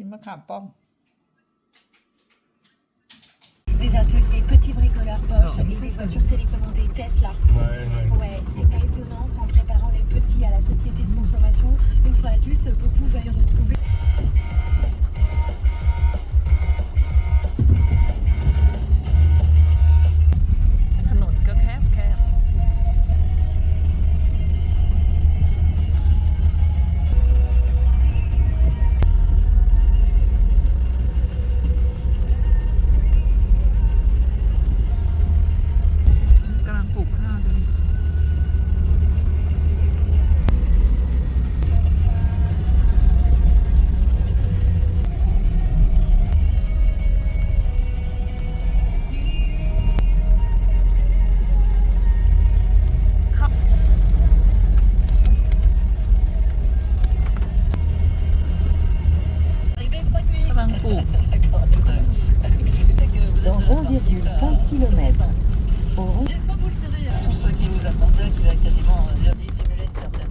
กินมะขามป้อม Des ateliers petits bricoleurs Bosch et des voitures télécommandées Tesla. Ouais, ouais. Ouais, c'est pas étonnant qu'en préparant les petits à la société de consommation, une fois adultes, beaucoup veuillent retrouver. Km, au rond Tous ceux qui nous attendaient, qui avaient quasiment euh, dissimulé une certaine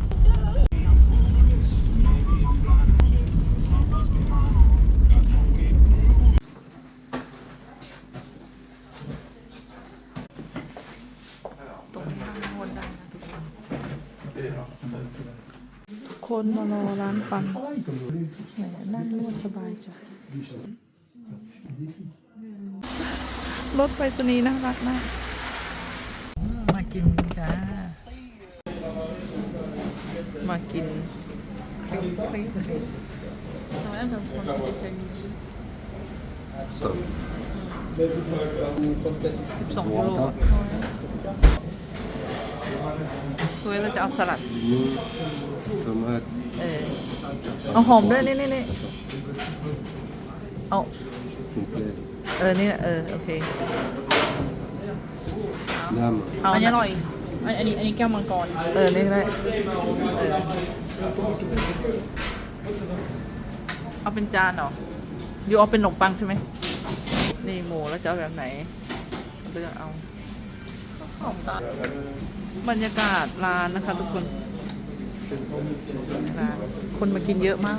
ตรงนี้นั่งวนได้นะทุกคนคนมารอร้านปังแหมนั่งนวดสบายใจ รถไปรษณีย์น่ารักมากมากินจ้า มากินครีมครีมครีม Rien de prendre spécial midi. สิบสองยูโรตัวเราจะเอาสลัด Tomate. เออเอาหอมด้วยนี่นี่นี่เอา complet. เออนี่เออโอเค Lame. เอาอันนี้อนะร่อยอันอันนี้อันนี้แก้วมังกรเออนี่ได้เออเอาเป็นจานเหรอยูเอาเป็นขนมปังใช่ไหมนี่หมูแล้วจะเอาแบบไหนเลือกเอาหอมตาบรรยากาศร้านนะคะทุกคนร้านคนมากินเยอะมาก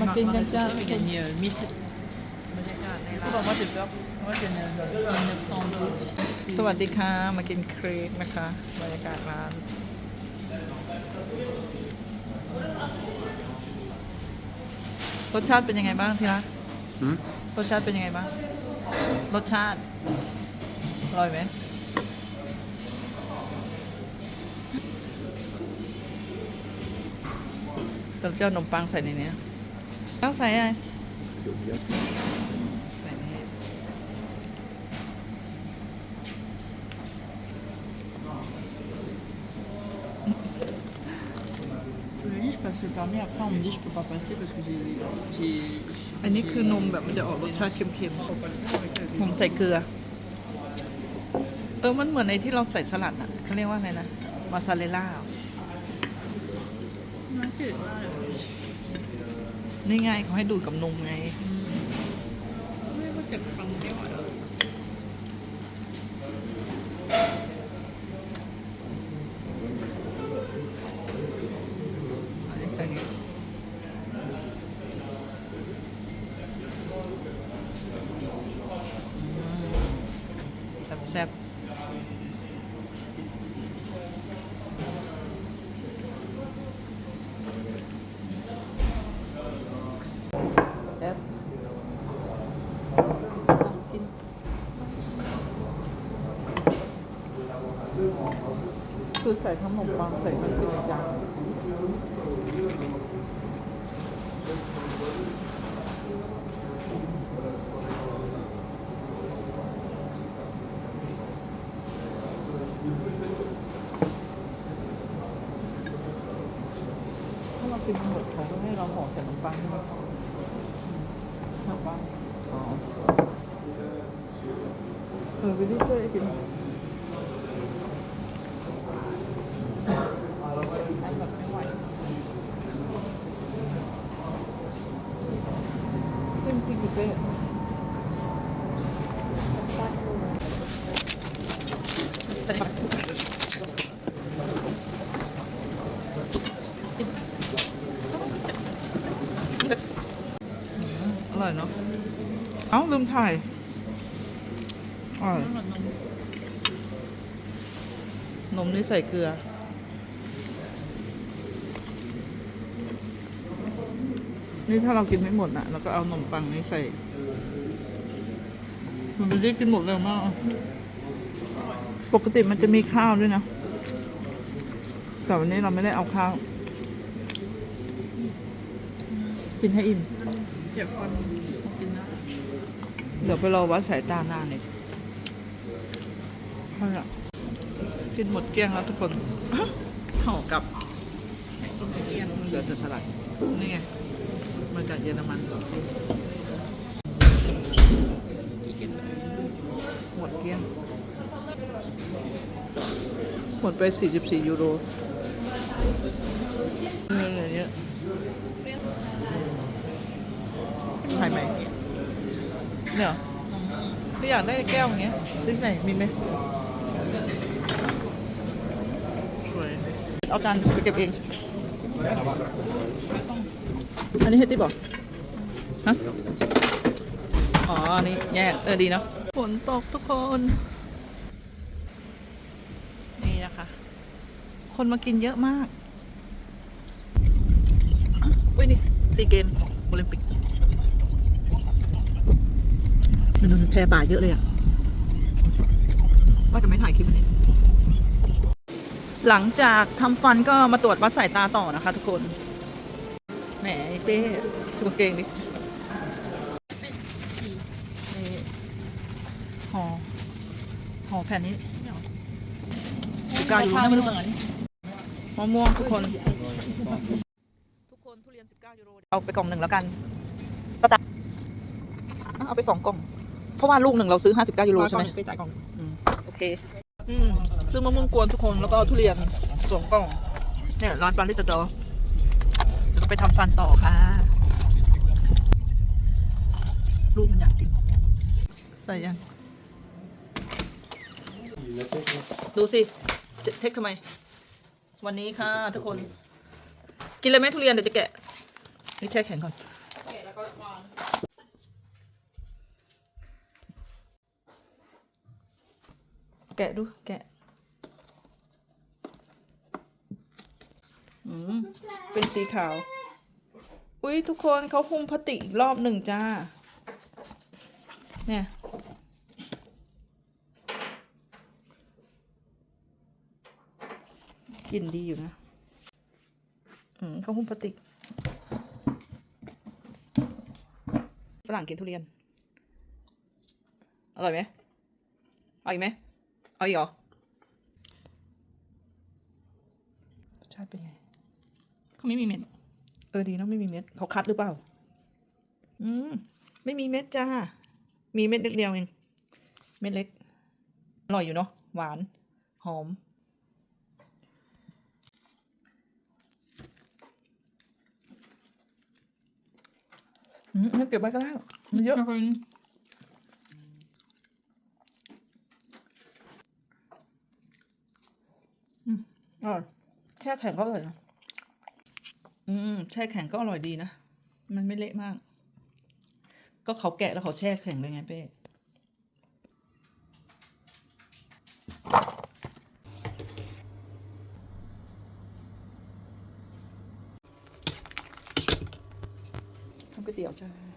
มากินกันจ้า Mais gagner euh, 1000. บรรยากาศในร้า Enfin, น moi, j'ai peur parce que moi, je gagne euh, 1900 brut. สวัสดีค่ะ มากินเค้กนะคะ บรรยากาศร้านรสชาติเป็นยังไงบ้างทีละ Hmm? รสชาติเป็นยังไงบ้าง รสชาติ อร่อยไหม เราจะเอาขนมปังใส่ในนี้ต้องใส่อะไรใส่ในนี้ Je me dis, je passe le permis, après, on me dit, je peux pas passer parce que j'ai. j'ai- อันนี้คือนมแบบมันจะออกรสชาติเค็มๆผมใส่เกลือ เออมันเหมือนในที่เราใส่สลัดอะเขาเรียกว่าไงนะมาซาเรลล่า นี่ไงเขาให้ดูดกับนมไง Oui, moi, c'est le permis, voilà. อันนี้ใส่นี่แซ่บๆแซ่บกิน คือใส่ทั้งขนมปังใส่ทั้งกินจานกินหมดเขาก็ให้เราห่อใส่ขนมปังใช่ไหมขนมปังอ๋อเออวิลลี่ช่วยกินทานแบบไม่ไหว เต็มจริงๆเลยอร่อยเนาะ เอ้า ลืมถ่ายอร่อยนมนี่ใส่เกลือ นี่ถ้าเรากินไม่หมดนะเราก็เอาขนมปังนี้ใส่มันไม่ได้กินหมดเร็วมาก ปกติมันจะมีข้าวด้วยนะ แต่วันนี้เราไม่ได้เอาข้าว กินให้อิ่ม เจ็บฟันกินนะ เดี๋ยวไปรอวัดสายตาหน้านอีกเอาละกินหมดเกลี้ยงแล้วทุกคนห่อกลับต้นเกียงเหลือแต่สลัด นี่ไง มาจากเยอรมันหมดเกลี้ยงหมดไป 44 ยูโรเงินอะไรเยอะใช่ไหมเนี่ยเหรอไม่อยากได้แก้วอย่างเงี้ยซื้อไหนมีไหมสวยเอาจานไปเก็บเอง อันนี้ให้ติ๊บอกฮะอ๋ออันนี้แยกเออดีเนาะฝนตกทุกคน นี่นะคะ คนมากินเยอะมากอุ้ยนี่ซีเกมโอลิมปิกมันแพรป่าเยอะเลยอะว่าจะไม่ถ่ายคลิปนี้หลังจากทำฟันก็มาตรวจวัดสายตาต่อนะคะทุกคน เป้ดูกางเกงดินี่ห่อห่อแผ่นนี้กาอยู่นะไม่รู้มะม่วงทุกคน ทุกคนทุเรียน 19 ยูโร เอาไปกล่องหนึ่งแล้วกันก็ตัดเอาไปสองกล่อง เพราะว่าลูกหนึ่งเราซื้อ 59 ยูโรใช่ไหมไปจ่ายกล่องอืมโอเคอืมซื้อมะม่วงกวนทุกคนแล้วก็ทุเรียนสองกล่องเนี่ยร้านปาลิตาโด จะไปทำฟันต่อค่ะ ลูกมันอยากกิน ใส่ยัง ดูสิ เทคทำไม วันนี้ค่ะทุกคน กินเลยไหมทุเรียนเดี๋ยวจะแกะ นี่แช่แข็งก่อน แกะดู แกะ อืม เป็นสีขาว อุ้ยทุกคนเขาหุ้มพลาสติกอีกรอบหนึ่งจ้า เนี่ย กลิ่นดีอยู่นะ อืมเขาหุ้มพลาสติกฝรั่งกินทุเรียน อร่อยไหมเอาอีกไหมเอาอีกเหรอรสชาติเป็นไง เขาไม่มีเม็ด เออดีเนอะไม่มีเม็ดเขาคัดหรือเปล่า อืมไม่มีเม็ดจ้า มีเม็ดเล็กเดียวเอง เม็ดเล็ก อร่อยอยู่เนาะ หวาน หอม อืมงั้นเก็บไว้ก็ได้มันเยอะ แล้วก็อร่อยแช่แข็งก็อร่อยนะ อืมแช่แข็งก็อร่อยดีนะ มันไม่เละมาก ก็เขาแกะแล้วเขาแช่แข็งเลยไงเป้ทำก๋วยเตี๋ยวจ้า